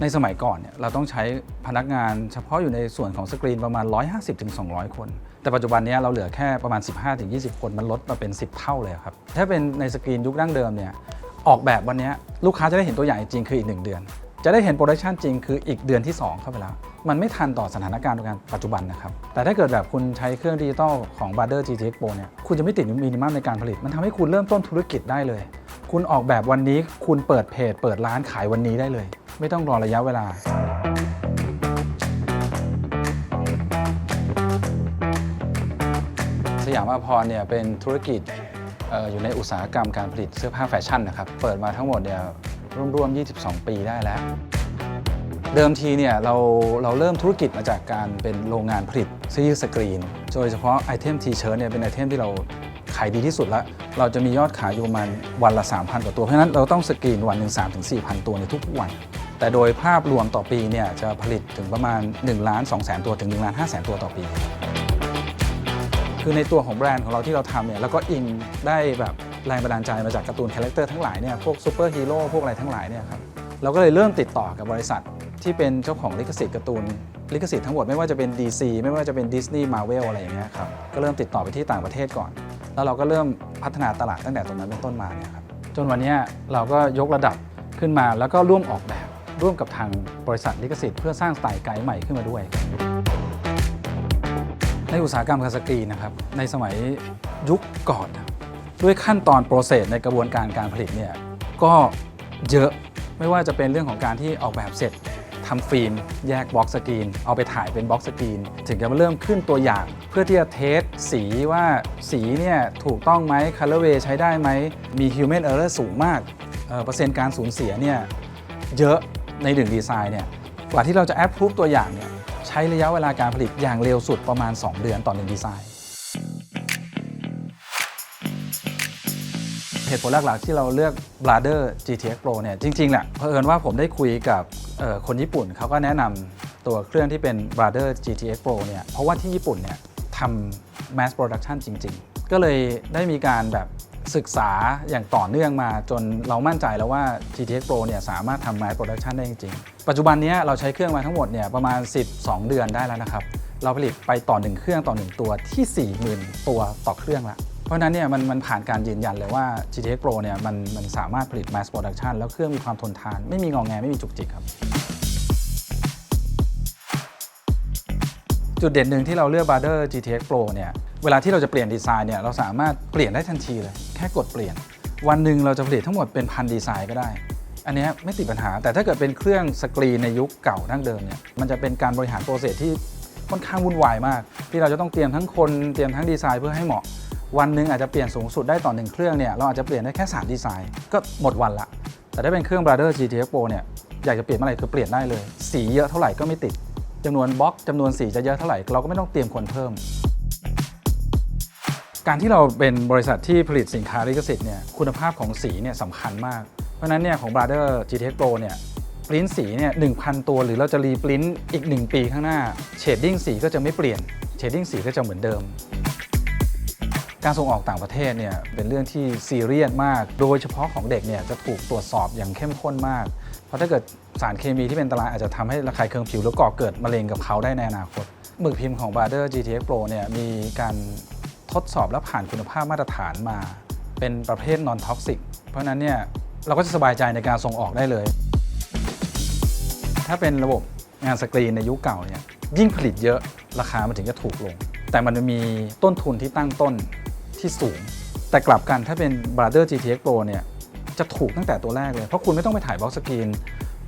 ในสมัยก่อนเนี่ยเราต้องใช้พนักงานเฉพาะอยู่ในส่วนของสกรีนประมาณ 150-200 คน แต่ปัจจุบันเนี้เราเหลือแค่ประมาณ 15-20 คนมันลดมาเป็น 10 เท่าเลยครับ ถ้าเป็นในสกรีนยุคดั้งเดิมเนี่ยออกแบบวันนี้ลูกค้าจะได้เห็นตัวอย่างจริงคืออีก 1 เดือน จะได้เห็นโปรดักชันจริงคืออีกเดือนที่ 2 เข้าไปแล้ว มันไม่ทันต่อสถานการณ์การปัจจุบันนะครับ แต่ถ้าเกิดแบบคุณใช้เครื่องดิจิตอลของ b a d e r GTX Pro เนี่ยคุณจะไม่ติดมินิมัมในการผลิต มันทำให้คุณเริ่มต้นธุรกิจได้เลย คุณออกแบบวันนี้คุณเปิดเพจ เปิดร้านขายวันนี้ได้เลย ไม่ต้องรอระยะเวลา สยามอาภรณ์เนี่ยเป็นธุรกิจอออยู่ในอุตสาหกรรมการผลิตเสื้อผ้าแฟชั่นนะครับ เปิดมาทั้งหมดเนี่ยร่วมๆ 22 ปีได้แล้ว เดิมทีเนี่ยเราเราเริ่มธุรกิจมาจากการเป็นโรงงานผลิตเสื้อยืดสกรีน โดยเฉพาะไอเทมทีเชิ้ตเนี่ยเป็นไอเทมที่เราขายดีที่สุดแล้ว เราจะมียอดขายอยู่ประมาณวันละ 3,000 กว่าตัว เพราะฉะนั้นเราต้องสกรีนวันหนึ่ง3ถึง4,000 ตัวในทุกวัน แต่โดยภาพรวมต่อปีเนี่ยจะผลิตถึงประมาณ1ล้าน2แสนตัวถึง1ล้าน5แสนตัวต่อปี คือในตัวของแบรนด์ของเราที่เราทำเนี่ยแล้วก็อิงได้แบบแรงบันดาลใจมาจากการ์ตูนคาแรคเตอร์ทั้งหลายเนี่ยพวกซูเปอร์ฮีโร่พวกอะไรทั้งหลายเนี่ยครับเราก็เลยเริ่มติดต่อกับบริษัทที่เป็นเจ้าของลิขสิทธิ์การ์ตูนลิขสิทธิ์ทั้งหมดไม่ว่าจะเป็น DC ไม่ว่าจะเป็น Disney Marvel อะไรอย่างเงี้ยครับก็เริ่มติดต่อไปที่ต่างประเทศก่อน แล้วเราก็เริ่มพัฒนาตลาดตั้งแต่ตรงนั้นเป็นต้นมาเนี่ยครับจนวันนี้เราก็ยกระดับขึ้นมาแล้วก็ร่วมออกแบบ ร่วมกับทางบริษัทลิขสิทธิ์เพื่อสร้างสไตล์ไกด์ใหม่ขึ้นมาด้วย ในอุตสาหกรรมการสกรีนนะครับในสมัยยุคก่อนด้วยขั้นตอนโปรเซสในกระบวนการการผลิตเนี่ยก็เยอะไม่ว่าจะเป็นเรื่องของการที่ออกแบบเสร็จทำฟิล์มแยกบล็อกสกรีน เอาไปถ่ายเป็นบล็อกสกรีน ถึงจะมาเริ่มขึ้นตัวอย่าง เพื่อที่จะเทสสีว่าสีเนี่ยถูกต้องไหมคัลเลอร์เวใช้ได้ไหมมี Human Error สูงมากอ่อเปอร์เซ็นต์การสูญเสียเนี่ยเยอะ ในหนึ่งดีไซน์เนี่ยกว่าที่เราจะแอปพูฟตัวอย่างเนี่ยใช้ระยะเวลาการผลิตอย่างเร็วสุดประมาณ 2 เดือนต่อหนึ่งดีไซน์เหตุผลหลักๆที่เราเลือก b l a d e r GTX Pro เนี่ยจริงๆแหละเผอิญว่าผมได้คุยกับคนญี่ปุ่นเขาก็แนะนำตัวเครื่องที่เป็น b l a d e r GTX Pro เนี่ยเพราะว่าที่ญี่ปุ่นเนี่ยทำ mass production จริง ๆ ก็เลยได้มีการแบบ ศึกษาอย่างต่อเนื่องมาจนเรามั่นใจแล้วว่า GTX Pro เนี่ยสามารถทำ mass production ได้จริงๆ ปัจจุบันนี้เราใช้เครื่องมาทั้งหมดเนี่ยประมาณ 12 เดือนได้แล้วนะครับ เราผลิตไปต่อ 1 เครื่องต่อ 1 ตัวที่ 40,000 ตัวต่อเครื่องละเพราะนั้นเนี่ยมันมันผ่านการยืนยันเลยว่า GTX Pro เนี่ยมันมันสามารถผลิต mass production แล้วเครื่องมีความทนทาน ไม่มีงองแงไม่มีจุกจิกครับ จุดเด่นหนึ่งที่เราเลือก b a r d e r GTX Pro เนี่ย เวลาที่เราจะเปลี่ยนดีไซน์เนี่ยเราสามารถเปลี่ยนได้ทันทีเลย แค่กดเปลี่ยน วันหนึ่งเราจะผลิตทั้งหมดเป็นพันดีไซน์ก็ได้ อันนี้ไม่ติดปัญหา แต่ถ้าเกิดเป็นเครื่องสกรีนในยุคเก่าดั้งเดิมเนี่ยมันจะเป็นการบริหารโปรเซสที่ค่อนข้างวุ่นวายมาก ที่เราจะต้องเตรียมทั้งคนเตรียมทั้งดีไซน์เพื่อให้เหมาะ วันหนึ่งอาจจะเปลี่ยนสูงสุดได้ต่อหนึ่งเครื่องเนี่ยเราอาจจะเปลี่ยนได้แค่3ดีไซน์ก็หมดวันละแต่ถ้าเป็นเครื่อง b r a d e r GTX Pro เนี่ยอยากจะเปลี่ยนเมื่อไหร่คือเปลี่ยนได้เลย สีเยอะเท่าไหร่ก็ไม่ติดจำนวนบล็อกจำนวนสีจะเยอะเท่าไหร่เราก็ไม่ต้องเตรียมคนเพิ่ม การที่เราเป็นบริษัทที่ผลิตสินค้าลิขสิทธิ์เนี่ยคุณภาพของสีเนี่ยสำคัญมาก เพราะนั้นเนี่ยของ b r a d e r GTX Pro เนี่ยปริ้นสีเนี่ย1,000 ตัวหรือเราจะรีปริ้นอีก 1 ปีข้างหน้าเชดดิ้งสีก็จะไม่เปลี่ยนเชดดิ้งสีก็จะเหมือนเดิม การส่งออกต่างประเทศเนี่ยเป็นเรื่องที่ซีเรียสมาก โดยเฉพาะของเด็กเนี่ยจะถูกตรวจสอบอย่างเข้มข้นมาก เพราะถ้าเกิดสารเคมีที่เป็นอันตรายอาจจะทำให้ระคายเคืองผิวแล้วก่อเกิดมะเร็งกับเขาได้ในอนาคตหมึกพิมพ์ของ b a r d e r GTX Pro เนี่ยมีการ ดสอบและผ่านคุณภาพมาตรฐานมา เป็นประเภท non toxic เพราะฉะนั้นเนี่ยเราก็จะสบายใจในการส่งออกได้เลย ถ้าเป็นระบบงานสกรีนในยุคเก่าเนี่ยยิ่งผลิตเยอะราคามันถึงจะถูกลง แต่มันจะมีต้นทุนที่ตั้งต้นที่สูง แต่กลับกันถ้าเป็น b r a d e r GTX Pro เนี่ยจะถูกตั้งแต่ตัวแรกเลย เพราะคุณไม่ต้องไปถ่ายบล็อกสกรีน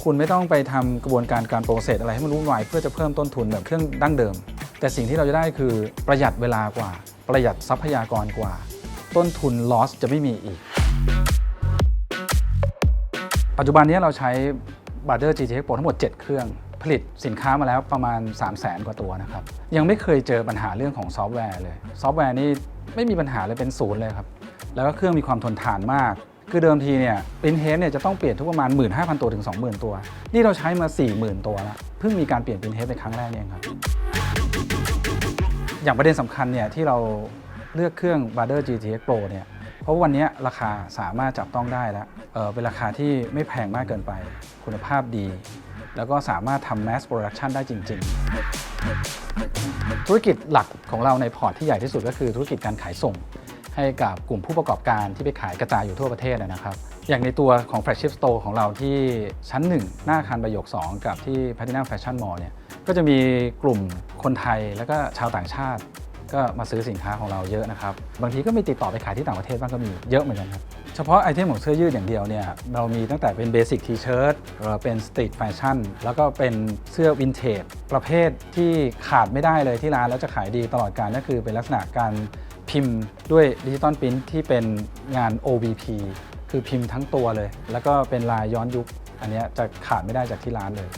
คุณไม่ต้องไปทำกระบวนการการโปรเซสอะไรให้มันวุ่นวายเพื่อจะเพิ่มต้นทุนแบบเครื่องดั้งเดิม แต่สิ่งที่เราจะได้คือประหยัดเวลากว่า ประหยัดทรัพยากรกว่า ต้นทุน loss จะไม่มีอีก ปัจจุบันนี้เราใช้ b a r d e r GTX Pro ทั้งหมด 7 เครื่อง ผลิตสินค้ามาแล้วประมาณ 3 0 0แสนกว่าตัวนะครับ ยังไม่เคยเจอปัญหาเรื่องของซอฟต์แวร์เลย ซอฟต์แวร์นี่ไม่มีปัญหาเลยเป็นศูนย์เลยครับ แล้วก็เครื่องมีความทนทานมากคือเดิมทีเนี่ยปรินเฮดเนี่ยจะต้องเปลี่ยนทุกประมาณ 15,000 ตัวถึง 20,000 ตัว นี่เราใช้มา 40,000 ตัวแล้ว เพิ่งมีการเปลี่ยนปรินเฮดเป็นครั้งแรกนี่เองครับ อย่างประเด็นสำคัญเนี่ยที่เราเลือกเครื่อง b a r d e r GTX Pro เนี่ยเพราะวันนี้ราคาสามารถจับต้องได้แล้วเเป็นราคาที่ไม่แพงมากเกินไป คุณภาพดี แล้วก็สามารถทำ mass production ได้จริง ๆ ธุรกิจหลักของเราในพอร์ตที่ใหญ่ที่สุดก็คือธุรกิจการขายส่ง ให้กับกลุ่มผู้ประกอบการที่ไปขายกระจายอยู่ทั่วประเทศนะครับอย่างในตัวของ flagship store ของเราที่ชั้น 1 หน้าอาคารประโยค 2 กับที่ Platinum Fashion Mall เนี่ย ก็จะมีกลุ่มคนไทยแล้วก็ชาวต่างชาติ ก็มาซื้อสินค้าของเราเยอะนะครับ บางทีก็มีติดต่อไปขายที่ต่างประเทศบ้างก็มีเยอะเหมือนกันครับ เฉพาะไอเทมของเสื้อยืดอย่างเดียวเนี่ยเรามีตั้งแต่เป็นเบสิ c ทีเชิ้ตเป็นสตรีทแฟชั่นแล้วก็เป็นเสื้อวินเทจประเภทที่ขาดไม่ได้เลยที่ร้านแล้วจะขายดีตลอดการก็คือเป็นลักษณะการพิมพ์ด้วยดิจิตอลพิมพ์ที่เป็นงาน OBP คือพิมพ์ทั้งตัวเลย แล้วก็เป็นลายย้อนยุค อันนี้จะขาดไม่ได้จากที่ร้านเลย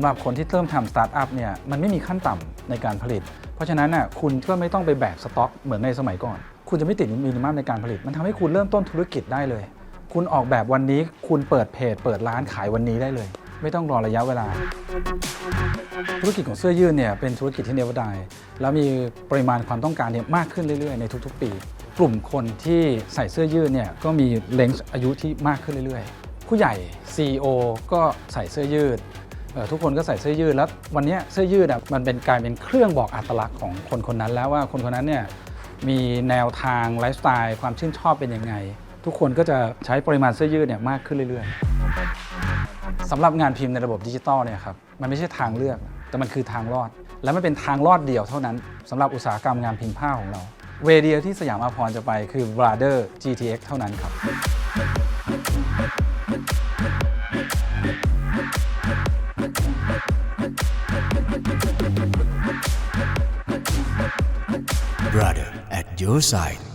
ำหรับคนที่เริ่มทำสตาร์ทอัพเนี่ยมันไม่มีขั้นต่ำในการผลิต เพราะฉะนั้นน่ะคุณก็ไม่ต้องไปแบกสต็อกเหมือนในสมัยก่อน คุณจะไม่ติดมินิมัมในการผลิต มันทำให้คุณเริ่มต้นธุรกิจได้เลย คุณออกแบบวันนี้ คุณเปิดเพจ เปิดร้านขายวันนี้ได้เลย ไม่ต้องรอระยะเวลา ธุรกิจของเสื้อยืดเนี่ยเป็นธุรกิจที่เนวดายแล้วมีปริมาณความต้องการเนี่ยมากขึ้นเรื่อยๆในทุกๆ ปี กลุ่มคนที่ใส่เสื้อยืดเนี่ยก็มีเลนส์อายุที่มากขึ้นเรื่อยๆ ผู้ใหญ่ CEO ก็ใส่เสื้อยืด ทุกคนก็ใส่เสื้อยืดแล้ววันนี้เสื้อยืดอะมันเป็นกลายเป็นเครื่องบอกอัตลักษณ์ของคนคนนั้นแล้วว่าคนคนนั้นเนี่ยมีแนวทางไลฟ์สไตล์ความชื่นชอบเป็นยังไง ทุกคนก็จะใช้ปริมาณเสื้อยืดเนี่ยมากขึ้นเรื่อยๆสำหรับงานพิมพ์ในระบบดิจิตอลเนี่ยครับมันไม่ใช่ทางเลือก แต่มันคือทางรอด และมันเป็นทางรอดเดียวเท่านั้นสำหรับอุตสาหกรรมงานพิมพ์ผ้าของเรา เวเดียที่สยามอาภรณ์จะไปคือ Brother GTX เท่านั้นครับ your side